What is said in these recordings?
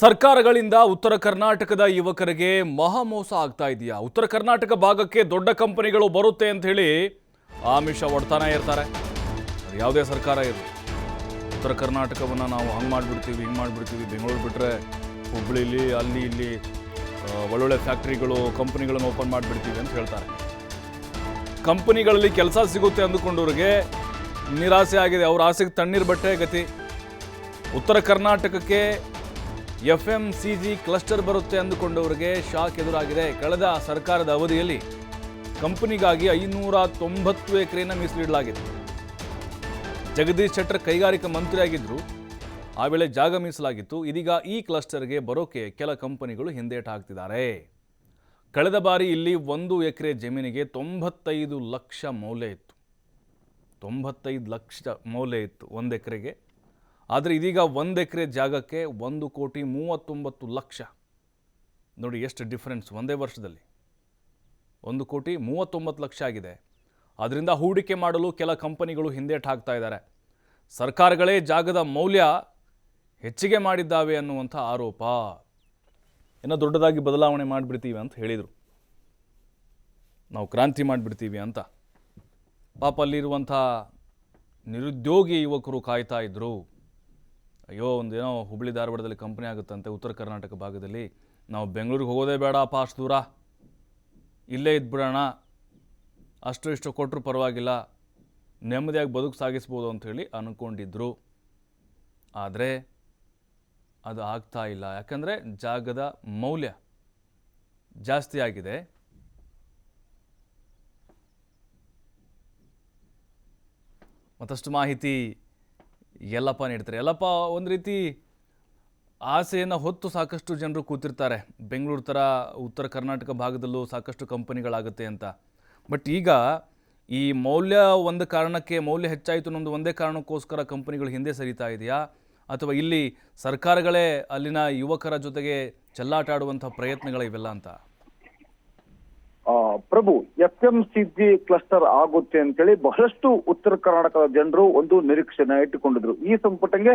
ಸರ್ಕಾರಗಳಿಂದ ಉತ್ತರ ಕರ್ನಾಟಕದ ಯುವಕರಿಗೆ ಮಹಾಮೋಸ ಆಗ್ತಾ ಇದೆಯಾ? ಉತ್ತರ ಕರ್ನಾಟಕ ಭಾಗಕ್ಕೆ ದೊಡ್ಡ ಕಂಪನಿಗಳು ಬರುತ್ತೆ ಅಂತ ಹೇಳಿ ಆಮಿಷ ಒಡ್ತಾನೆ ಇರ್ತಾರೆ. ಯಾವುದೇ ಸರ್ಕಾರ ಇರಲಿ. ಉತ್ತರ ಕರ್ನಾಟಕವನ್ನು ನಾವು ಹಂಗೆ ಮಾಡಿಬಿಡ್ತೀವಿ, ಹಿಂಗೆ ಮಾಡಿಬಿಡ್ತೀವಿ. ಬೆಂಗಳೂರು ಬಿಟ್ಟರೆ ಹುಬ್ಬಳ್ಳಿಲಿ ಅಲ್ಲಿ ಇಲ್ಲಿ ಒಳ್ಳೊಳ್ಳೆ ಫ್ಯಾಕ್ಟ್ರಿಗಳು, ಕಂಪ್ನಿಗಳನ್ನು ಓಪನ್ ಮಾಡಿಬಿಡ್ತೀವಿ ಅಂತ ಹೇಳ್ತಾರೆ. ಕಂಪನಿಗಳಲ್ಲಿ ಕೆಲಸ ಸಿಗುತ್ತೆ ಅಂದುಕೊಂಡವ್ರಿಗೆ ನಿರಾಸೆ ಆಗಿದೆ. ಅವ್ರ ಆಸೆಗೆ ತಣ್ಣೀರು ಬಟ್ಟೆ ಗತಿ. ಉತ್ತರ ಕರ್ನಾಟಕಕ್ಕೆ F M C G cluster ಬರುತ್ತೆ ಅಂದುಕೊಂಡವರಿಗೆ ಶಾಕ್ ಎದುರಾಗಿದೆ. ಕಳೆದ ಸರ್ಕಾರದ ಅವಧಿಯಲ್ಲಿ ಕಂಪನಿಗಾಗಿ ಐನೂರ ತೊಂಬತ್ತು ಎಕರೆಯನ್ನು ಮೀಸಲಿಡಲಾಗಿದೆ. ಜಗದೀಶ್ ಶೆಟ್ಟರ್ ಕೈಗಾರಿಕಾ ಮಂತ್ರಿಯಾಗಿದ್ದರು ಆ ವೇಳೆ ಜಾಗ ಮೀಸಲಾಗಿತ್ತು. ಇದೀಗ ಈ ಕ್ಲಸ್ಟರ್ಗೆ ಬರೋಕೆ ಕೆಲ ಕಂಪನಿಗಳು ಹಿಂದೇಟು ಹಾಕ್ತಿದ್ದಾರೆ. ಕಳೆದ ಬಾರಿ ಇಲ್ಲಿ ಒಂದು ಎಕರೆ ಜಮೀನಿಗೆ ತೊಂಬತ್ತೈದು ಲಕ್ಷ ಮೌಲ್ಯ ಇತ್ತು. ತೊಂಬತ್ತೈದು ಲಕ್ಷ ಮೌಲ್ಯ ಇತ್ತು. ಒಂದು ಎಕರೆಗೆ ಆದರೆ ಇದೀಗ ಒಂದು ಎಕರೆ ಜಾಗಕ್ಕೆ ಒಂದು ಕೋಟಿ ಮೂವತ್ತೊಂಬತ್ತು ಲಕ್ಷ. ನೋಡಿ ಎಷ್ಟು ಡಿಫ್ರೆನ್ಸ್ ಒಂದೇ ವರ್ಷದಲ್ಲಿ. ಒಂದು ಕೋಟಿ ಮೂವತ್ತೊಂಬತ್ತು ಲಕ್ಷ ಆಗಿದೆ. ಅದರಿಂದ ಹೂಡಿಕೆ ಮಾಡಲು ಕೆಲ ಕಂಪನಿಗಳು ಹಿಂದೇಟು ಹಾಕ್ತಾ ಇದ್ದಾರೆ. ಸರ್ಕಾರಗಳೇ ಜಾಗದ ಮೌಲ್ಯ ಹೆಚ್ಚಿಗೆ ಮಾಡಿದ್ದಾವೆ ಅನ್ನುವಂಥ ಆರೋಪ. ಏನೋ ದೊಡ್ಡದಾಗಿ ಬದಲಾವಣೆ ಮಾಡಿಬಿಡ್ತೀವಿ ಅಂತ ಹೇಳಿದರು. ನಾವು ಕ್ರಾಂತಿ ಮಾಡಿಬಿಡ್ತೀವಿ ಅಂತ. ಪಾಪ ಅಲ್ಲಿರುವಂಥ ನಿರುದ್ಯೋಗಿ ಯುವಕರು ಕಾಯ್ತಾ ಇದ್ದರು ಅಯ್ಯೋ, ಒಂದೇನೋ ಹುಬ್ಳಿ ಧಾರವಾಡದಲ್ಲಿ ಕಂಪ್ನಿ ಆಗುತ್ತಂತೆ ಉತ್ತರ ಕರ್ನಾಟಕ ಭಾಗದಲ್ಲಿ. ನಾವು ಬೆಂಗಳೂರಿಗೆ ಹೋಗೋದೇ ಬೇಡ ಅಷ್ಟು ದೂರ. ಇಲ್ಲೇ ಇದ್ಬಿಡೋಣ. ಅಷ್ಟು ಇಷ್ಟು ಕೊಟ್ಟರು ಪರವಾಗಿಲ್ಲ. ನೆಮ್ಮದಿಯಾಗಿ ಬದುಕು ಸಾಗಿಸ್ಬೋದು ಅಂಥೇಳಿ ಅಂದ್ಕೊಂಡಿದ್ರು ಆದರೆ ಅದು ಆಗ್ತಾ ಇಲ್ಲ. ಯಾಕಂದರೆ ಜಾಗದ ಮೌಲ್ಯ ಜಾಸ್ತಿ ಆಗಿದೆ. ಮತ್ತಷ್ಟು ಮಾಹಿತಿ ಯಲ್ಲಪ್ಪ ನೀಡ್ತಾರೆ. ಯಲ್ಲಪ್ಪ, ಒಂದು ರೀತಿ ಆಸೆಯನ್ನು ಹೊತ್ತು ಸಾಕಷ್ಟು ಜನರು ಕೂತಿರ್ತಾರೆ. ಬೆಂಗಳೂರು ಥರ ಉತ್ತರ ಕರ್ನಾಟಕ ಭಾಗದಲ್ಲೂ ಸಾಕಷ್ಟು ಕಂಪನಿಗಳಾಗುತ್ತೆ ಅಂತ. ಬಟ್ ಈಗ ಈ ಮೌಲ್ಯ ಒಂದು ಕಾರಣಕ್ಕೆ ಮೌಲ್ಯ ಹೆಚ್ಚಾಯಿತು ಅನ್ನೋದು ಒಂದೇ ಕಾರಣಕ್ಕೋಸ್ಕರ ಕಂಪನಿಗಳು ಹಿಂದೆ ಸರಿತಾ ಇದೆಯಾ? ಅಥವಾ ಇಲ್ಲಿ ಸರ್ಕಾರಗಳೇ ಅಲ್ಲಿನ ಯುವಕರ ಜೊತೆಗೆ ಚೆಲ್ಲಾಟ ಆಡುವಂಥ ಪ್ರಯತ್ನಗಳಿವೆಲ್ಲ ಅಂತ? Prabhu F M C cluster ಆಗುತ್ತೆ ಅಂತೇಳಿ ಬಹಳಷ್ಟು ಉತ್ತರ ಕರ್ನಾಟಕದ ಜನರು ಒಂದು ನಿರೀಕ್ಷೆನ ಇಟ್ಟುಕೊಂಡಿದ್ರು. ಈ ಸಂಪುಟಕ್ಕೆ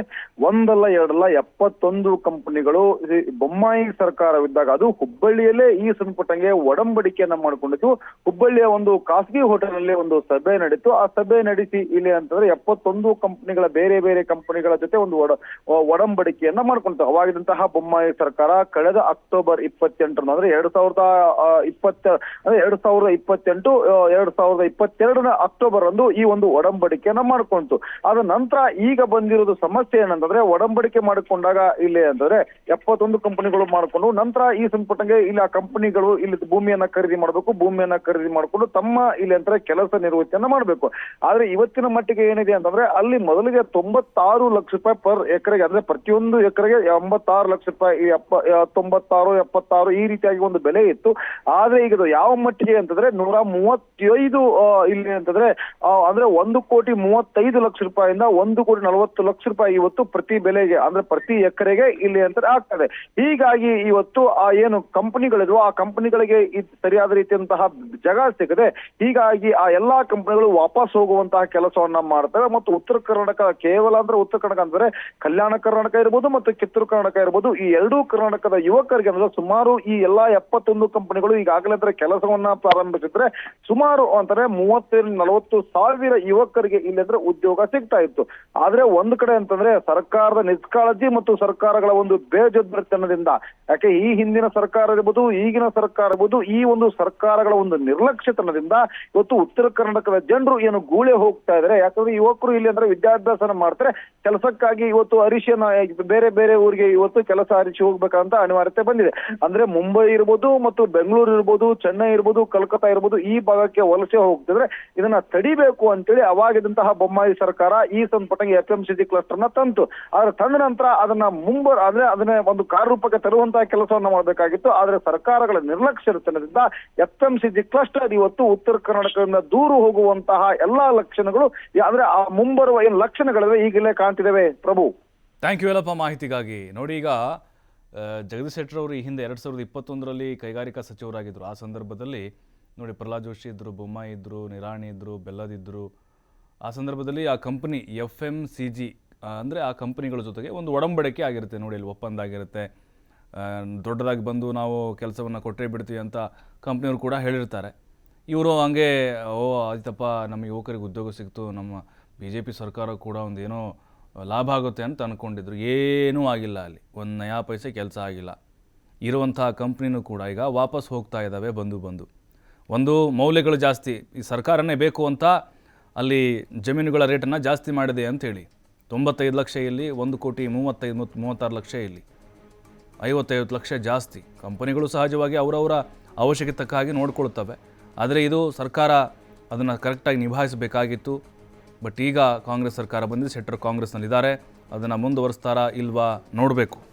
ಒಂದಲ್ಲ, ಎರಡಲ್ಲ, ಎಪ್ಪತ್ತೊಂದು ಕಂಪನಿಗಳು ಬೊಮ್ಮಾಯಿ ಸರ್ಕಾರವಿದ್ದಾಗ ಅದು ಹುಬ್ಬಳ್ಳಿಯಲ್ಲೇ ಈ ಸಂಪುಟಕ್ಕೆ ಒಡಂಬಡಿಕೆಯನ್ನ ಮಾಡಿಕೊಂಡಿತ್ತು. ಹುಬ್ಬಳ್ಳಿಯ ಒಂದು ಖಾಸಗಿ ಹೋಟೆಲ್ನಲ್ಲಿ ಒಂದು ಸಭೆ ನಡೀತು. ಆ ಸಭೆ ನಡೆಸಿ ಇಲ್ಲಿ ಅಂತಂದ್ರೆ ಎಪ್ಪತ್ತೊಂದು ಕಂಪನಿಗಳ, ಬೇರೆ ಬೇರೆ ಕಂಪನಿಗಳ ಜೊತೆ ಒಂದು ಒಡಂಬಡಿಕೆಯನ್ನ ಮಾಡ್ಕೊಂತು ಅವಾಗಿದಂತಹ ಬೊಮ್ಮಾಯಿ ಸರ್ಕಾರ, ಕಳೆದ ಅಕ್ಟೋಬರ್ ಇಪ್ಪತ್ತೆಂಟರಂದ್ರೆ ಎರಡ್ ಸಾವಿರದ ಇಪ್ಪತ್ತ, ಅಂದ್ರೆ ಎರಡ್ ಸಾವಿರದ ಇಪ್ಪತ್ತೆಂಟು ಆ, ಎರಡ್ ಸಾವಿರದ ಇಪ್ಪತ್ತೆರಡರ ಅಕ್ಟೋಬರ್ ಅಂದು ಈ ಒಂದು ಒಡಂಬಡಿಕೆಯನ್ನ ಮಾಡ್ಕೊಂತು. ಅದ ನಂತರ ಈಗ ಬಂದಿರೋದು ಸಮಸ್ಯೆ ಏನಂತಂದ್ರೆ ಒಡಂಬಡಿಕೆ ಮಾಡಿಕೊಂಡಾಗ ಇಲ್ಲಿ ಅಂತಂದ್ರೆ ಎಪ್ಪತ್ತೊಂದು ಕಂಪನಿಗಳು ಮಾಡ್ಕೊಂಡು ನಂತರ ಈ ಸಂಪುಟಕ್ಕೆ ಇಲ್ಲಿ ಆ ಕಂಪನಿಗಳು ಇಲ್ಲಿ ಭೂಮಿಯನ್ನ ಖರೀದಿ ಮಾಡಬೇಕು ಭೂಮಿಯನ್ನ ಖರೀದಿ ಮಾಡಿಕೊಂಡು ತಮ್ಮ ಇಲ್ಲಿ ಅಂತ ಕೆಲಸ ನಿರ್ವಹಣೆಯನ್ನ ಮಾಡಬೇಕು. ಆದ್ರೆ ಇವತ್ತಿನ ಮಟ್ಟಿಗೆ ಏನಿದೆ ಅಂತಂದ್ರೆ ಅಲ್ಲಿ ಮೊದಲಿಗೆ ತೊಂಬತ್ತಾರು ಲಕ್ಷ ರೂಪಾಯಿ ಪರ್ ಎಕರೆಗೆ ಅಂದ್ರೆ ಪ್ರತಿಯೊಂದು ಎಕರೆಗೆ ಎಂಬತ್ತಾರು ಲಕ್ಷ ರೂಪಾಯಿ ತೊಂಬತ್ತಾರು ಎಪ್ಪತ್ತಾರು ಈ ರೀತಿಯಾಗಿ ಒಂದು ಬೆಲೆ ಇತ್ತು. ಆದ್ರೆ ಈಗ ಯಾವ ಮಟ್ಟಿಗೆ ಅಂತಂದ್ರೆ ನೂರ ಮೂವತ್ತೈದು ಇಲ್ಲಿ ಅಂತಂದ್ರೆ ಅಂದ್ರೆ ಒಂದು ಕೋಟಿ ಮೂವತ್ತೈದು ಲಕ್ಷ ರೂಪಾಯಿಂದ ಒಂದು ಕೋಟಿ ನಲವತ್ತು ಲಕ್ಷ ರೂಪಾಯಿ ಇವತ್ತು ಪ್ರತಿ ಬೆಲೆಗೆ, ಅಂದ್ರೆ ಪ್ರತಿ ಎಕರೆಗೆ ಇಲ್ಲಿ ಅಂತ ಆಗ್ತದೆ. ಹೀಗಾಗಿ ಇವತ್ತು ಆ ಏನು ಕಂಪನಿಗಳಿದ್ವು, ಆ ಕಂಪನಿಗಳಿಗೆ ಸರಿಯಾದ ರೀತಿಯಂತಹ ಜಾಗ ಸಿಗದೆ, ಹೀಗಾಗಿ ಆ ಎಲ್ಲಾ ಕಂಪನಿಗಳು ವಾಪಸ್ ಹೋಗುವಂತಹ ಕೆಲಸವನ್ನ ಮಾಡ್ತವೆ. ಮತ್ತು ಉತ್ತರ ಕರ್ನಾಟಕ ಕೇವಲ ಅಂದ್ರೆ ಉತ್ತರ ಕರ್ನಾಟಕ ಅಂದ್ರೆ ಕಲ್ಯಾಣ ಕರ್ನಾಟಕ ಇರ್ಬೋದು ಮತ್ತು ಕಿತ್ತೂರು ಕರ್ನಾಟಕ ಇರ್ಬೋದು, ಈ ಎರಡೂ ಕರ್ನಾಟಕದ ಯುವಕರಿಗೆ ಅಂದ್ರೆ ಸುಮಾರು ಈ ಎಲ್ಲಾ ಎಪ್ಪತ್ತೊಂದು ಕಂಪನಿಗಳು ಈಗಾಗಲೇ ಅಂದ್ರೆ ಕೆಲಸವನ್ನ ಪ್ರಾರಂಭಿಸಿದ್ರೆ ಸುಮಾರು ಅಂತಾರೆ ಮೂವತ್ತೈದು ನಲವತ್ತು ಸಾವಿರ ಯುವಕರಿಗೆ ಇಲ್ಲಂದ್ರೆ ಉದ್ಯೋಗ ಸಿಗ್ತಾ ಇತ್ತು. ಆದ್ರೆ ಒಂದ್ ಕಡೆ ಅಂತಂದ್ರೆ ಸರ್ಕಾರದ ನಿಷ್ಕಾಳಜಿ ಮತ್ತು ಸರ್ಕಾರಗಳ ಒಂದು ಬೇಜದ್ಬರ್ತನದಿಂದ ಯಾಕೆ ಈ ಹಿಂದಿನ ಸರ್ಕಾರ ಇರ್ಬೋದು, ಈಗಿನ ಸರ್ಕಾರ ಇರ್ಬೋದು, ಈ ಒಂದು ಸರ್ಕಾರಗಳ ಒಂದು ನಿರ್ಲಕ್ಷ್ಯತನದಿಂದ ಇವತ್ತು ಉತ್ತರ ಕರ್ನಾಟಕದ ಜನರು ಏನು ಗೂಳೆ ಹೋಗ್ತಾ ಇದ್ದಾರೆ ಯಾಕಂದ್ರೆ ಯುವಕರು ಇಲ್ಲಿ ಅಂದ್ರೆ ವಿದ್ಯಾಭ್ಯಾಸನ ಮಾಡ್ತಾರೆ. ಕೆಲಸಕ್ಕಾಗಿ ಇವತ್ತು ಅರಿಶಿಯನ್ನ ಬೇರೆ ಬೇರೆ ಊರಿಗೆ ಇವತ್ತು ಕೆಲಸ ಅರಿಸಿ ಹೋಗ್ಬೇಕಂತ ಅನಿವಾರ್ಯತೆ ಬಂದಿದೆ. ಅಂದ್ರೆ ಮುಂಬೈ ಇರ್ಬೋದು ಮತ್ತು ಬೆಂಗಳೂರು ಇರ್ಬೋದು, ಚೆನ್ನೈ ಇರ್ಬೋದು ಕಲ್ಕತ್ತಾ ಇರ್ಬೋದು, ಈ ಭಾಗಕ್ಕೆ ವಲಸೆ ಹೋಗ್ತಿದ್ರೆ ಇದನ್ನ ತಡಿಬೇಕು ಅಂತೇಳಿ ಅವಾಗಿದ್ದಂತಹ ಬೊಮ್ಮಾಯಿ ಸರ್ಕಾರ ಈ ಸಂಪುಟಕ್ಕೆ ಎಫ್ ಎಂ ಸಿ ಕ್ಲಸ್ಟರ್ನ ತಂತು. ಆದ್ರೆ ತಂದ ನಂತರ ಅದನ್ನ ಮುಂಬರ್, ಅಂದ್ರೆ ಅದನ್ನ ಒಂದು ಕಾರ್ಯರೂಪಕ್ಕೆ ತರುವಂತಹ ಕೆಲಸವನ್ನ ಮಾಡಬೇಕಾಗಿತ್ತು. ಆದ್ರೆ ಸರ್ಕಾರಗಳ ನಿರ್ಲಕ್ಷ್ಯತನದಿಂದ F M C G cluster ಇವತ್ತು ಉತ್ತರ ಕರ್ನಾಟಕದಿಂದ ದೂರ ಹೋಗುವಂತಹ ಎಲ್ಲಾ ಲಕ್ಷಣಗಳು, ಅಂದ್ರೆ ಆ ಮುಂಬರುವ ಏನು ಲಕ್ಷಣಗಳಿವೆ, ಈಗಲೇ ಕಾಣ್ತಿದ್ದೇವೆ, ಪ್ರಭು. ಥ್ಯಾಂಕ್ ಯು ಎಲ್ಲಪ್ಪ ಮಾಹಿತಿಗಾಗಿ. ನೋಡಿ ಈಗ ಜಗದೀಶ್ ಶೆಟ್ಟರ್ ಅವರು ಈ ಹಿಂದೆ ಎರಡು ಸಾವಿರದ ಇಪ್ಪತ್ತೊಂದರಲ್ಲಿ ಕೈಗಾರಿಕಾ ಸಚಿವರಾಗಿದ್ದರು ಆ ಸಂದರ್ಭದಲ್ಲಿ ನೋಡಿ, ಪ್ರಹ್ಲಾದ್ ಜೋಶಿ ಇದ್ದರು ಬೊಮ್ಮಾಯಿ ಇದ್ದರು ನಿರಾಣಿ ಇದ್ದರು ಬೆಲ್ಲದಿದ್ದರು ಆ ಸಂದರ್ಭದಲ್ಲಿ ಆ company F M C G ಅಂದರೆ ಆ ಕಂಪ್ನಿಗಳ ಜೊತೆಗೆ ಒಂದು ಒಡಂಬಡಿಕೆ ಆಗಿರುತ್ತೆ. ನೋಡಿ, ಇಲ್ಲಿ ಒಪ್ಪಂದ ಆಗಿರುತ್ತೆ ದೊಡ್ಡದಾಗಿ ಬಂದು ನಾವು ಕೆಲಸವನ್ನು ಕೊಟ್ಟರೆ ಬಿಡ್ತೀವಿ ಅಂತ ಕಂಪ್ನಿಯವರು ಕೂಡ ಹೇಳಿರ್ತಾರೆ. ಇವರು ಹಂಗೆ, ಓ ಆಯ್ತಪ್ಪ ನಮ್ಮ ಯುವಕರಿಗೆ ಉದ್ಯೋಗ ಸಿಕ್ತು. ನಮ್ಮ ಬಿ ಜೆ ಪಿ ಸರ್ಕಾರ ಕೂಡ ಒಂದು ಏನೋ ಲಾಭ ಆಗುತ್ತೆ ಅಂತ ಅಂದ್ಕೊಂಡಿದ್ರು ಏನೂ ಆಗಿಲ್ಲ ಅಲ್ಲಿ. ಒಂದು ನಯಾ ಪೈಸೆ ಕೆಲಸ ಆಗಿಲ್ಲ. ಇರುವಂತಹ ಕಂಪ್ನಿನೂ ಕೂಡ ಈಗ ವಾಪಸ್ ಹೋಗ್ತಾ ಇದ್ದಾವೆ ಬಂದು ಬಂದು. ಒಂದು ಮೌಲ್ಯಗಳು ಜಾಸ್ತಿ. ಈ ಸರ್ಕಾರನೇ ಬೇಕು ಅಂತ ಅಲ್ಲಿ ಜಮೀನುಗಳ ರೇಟನ್ನು ಜಾಸ್ತಿ ಮಾಡಿದೆ ಅಂಥೇಳಿ ತೊಂಬತ್ತೈದು ಲಕ್ಷ ಇಲ್ಲಿ, ಒಂದು ಕೋಟಿ ಮೂವತ್ತೈದು, ಮೂವತ್ತು, ಮೂವತ್ತಾರು ಲಕ್ಷ ಇಲ್ಲಿ. ಐವತ್ತೈವತ್ತು ಲಕ್ಷ ಜಾಸ್ತಿ. ಕಂಪನಿಗಳು ಸಹಜವಾಗಿ ಅವರವರ ಅವಶ್ಯಕತೆ ತಕ್ಕ ಹಾಗೆ ನೋಡ್ಕೊಳ್ತವೆ. ಆದರೆ ಇದು ಸರ್ಕಾರ ಅದನ್ನು ಕರೆಕ್ಟಾಗಿ ನಿಭಾಯಿಸಬೇಕಾಗಿತ್ತು. ಬಟ್ ಈಗ ಕಾಂಗ್ರೆಸ್ ಸರ್ಕಾರ ಬಂದಿದೆ ಶೆಟ್ಟರ್ ಕಾಂಗ್ರೆಸ್ನಲ್ಲಿದ್ದಾರೆ. ಅದನ್ನು ಮುಂದುವರಿಸ್ತಾರಾ ಇಲ್ವಾ ನೋಡಬೇಕು.